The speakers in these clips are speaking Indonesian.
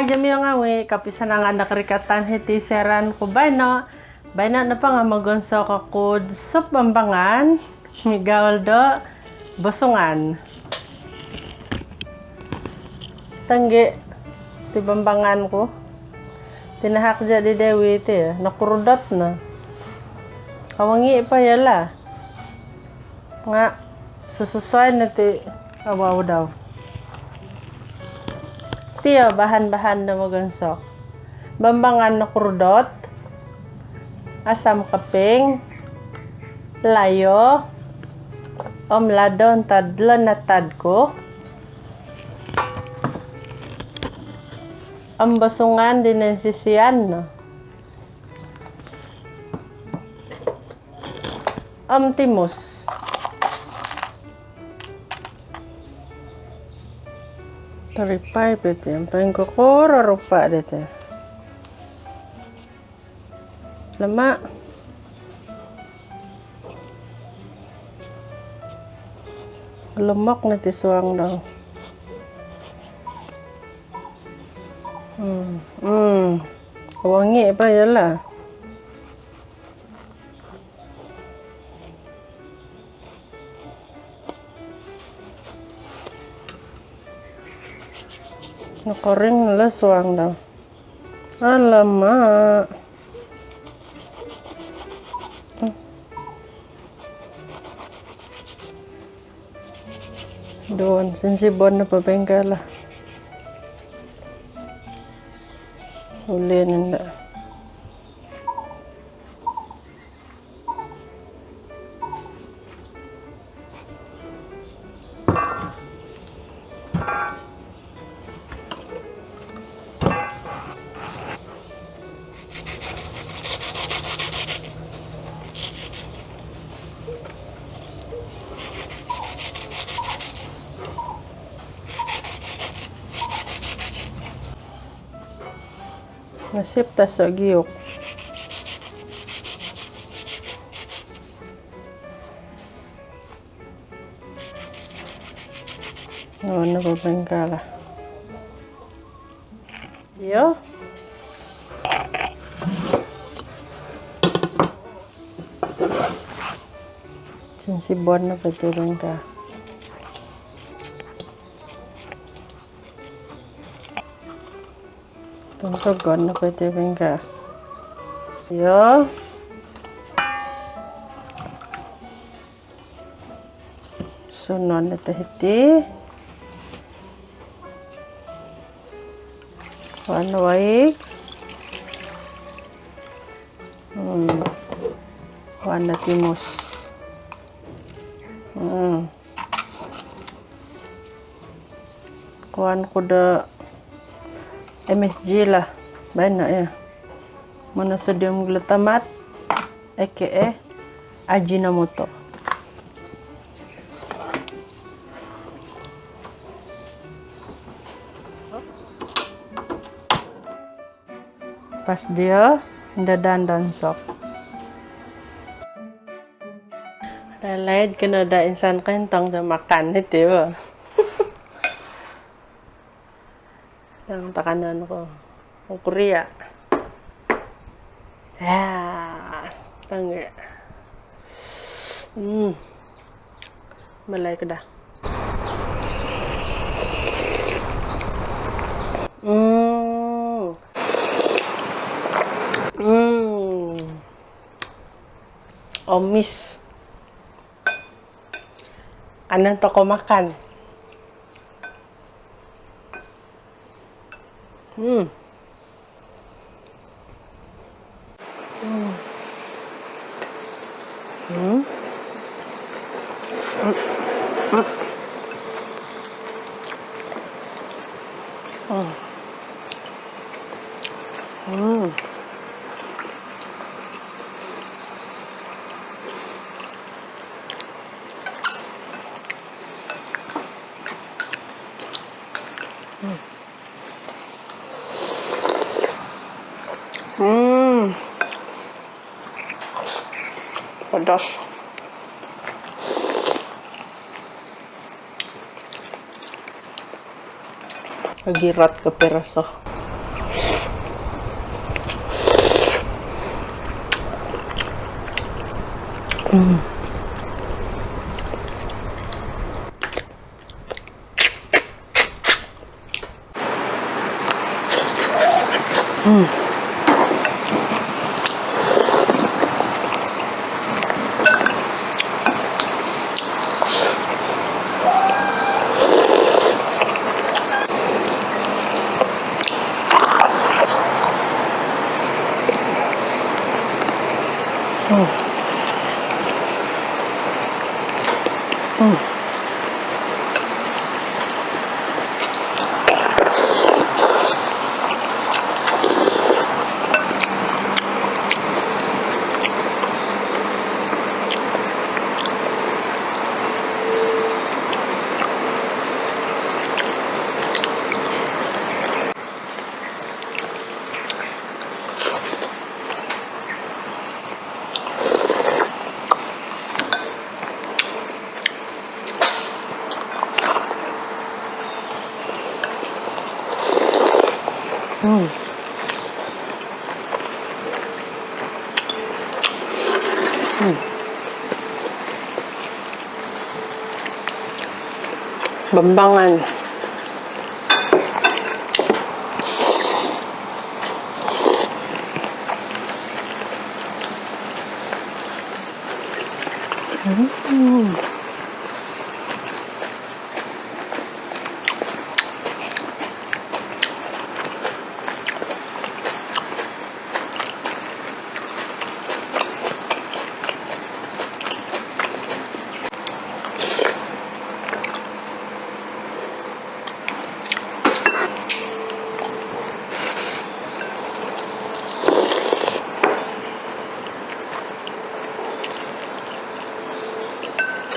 aja mi nga wi kapisan ang anak rikatan hiti seran ko ba no. Bayna na pa nga magonso ka kud sup bambangan. Migawal do bosungan. Tanggi ti bambangan ko. Tinahak dya di Dewi ti nakurudot na. Kawangi pa yala. Nga sususoy na ti awaw daw. Tiyo, bahan-bahan na magansok. Bambangan na kurdot, asam kaping, layo, omlado ang tadlo na tad ko, ang basungan din ang sisiyan, no? Ang timus. Taripay pete, ang paling kokoro rupa dete. Lama. Lemak na tisuang daw. Hmm. Hmm. Wangi pa yala. Nakaring na laswang daw. Alamak. Doon, sensibon na pabengkala. Uli nanda. Nasip ta sa giyok. Oo, napabengkala. Yo. Sensibon na pagtulong ka. Tungtogon na pwede rin ka. Yo. Sunon na tahiti. Ano waig? Hmm. Wana timos. Hmm. Kuan ko da MSG lah. Banyak ya. Monosodium glutamat aka Ajinomoto. Pas dia dadan sok. Lalait kena da insan kentang jam makan itu Yang takanan ko. Ang Korea. Ya, tangga. Hmm. Malay ko dah. Hmm. Hmm. Omis. Anong to ko makan? Hmm. Hmm. Hmm. Hmm. Hmm. Hmm. pedas rat ke perasa hmm. Mm. Oh. 음. 음. 만방한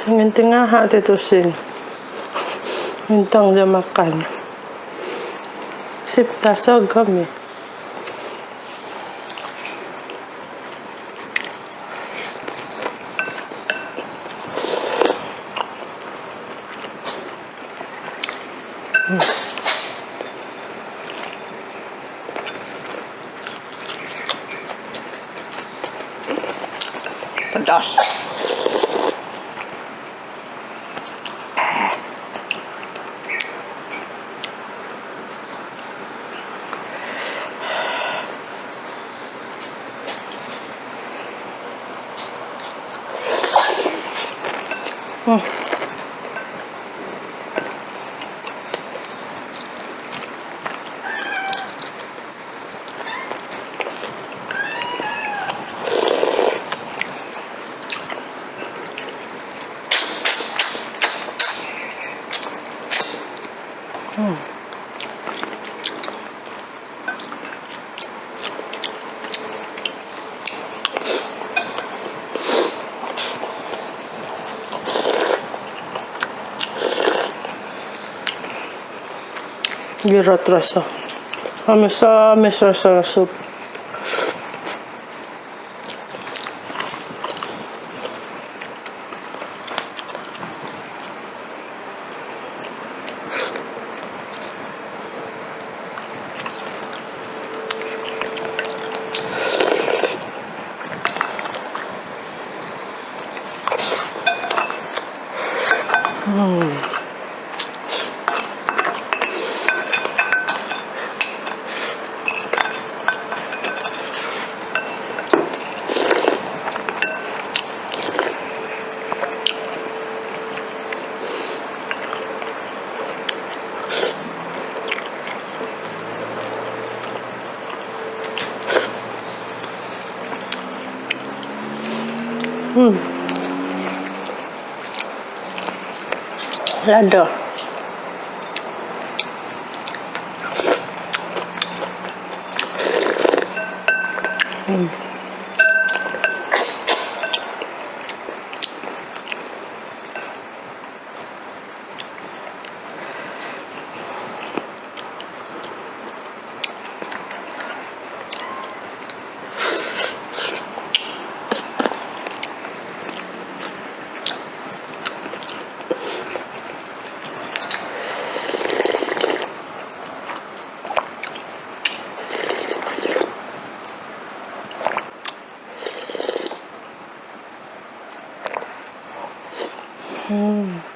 Ingin tengah hak tu sin. Intang dia makan. Sip sogam ya. Pedas. Oh. Giratras. Ah, misa, misa sa soup. Ladder. Hmm.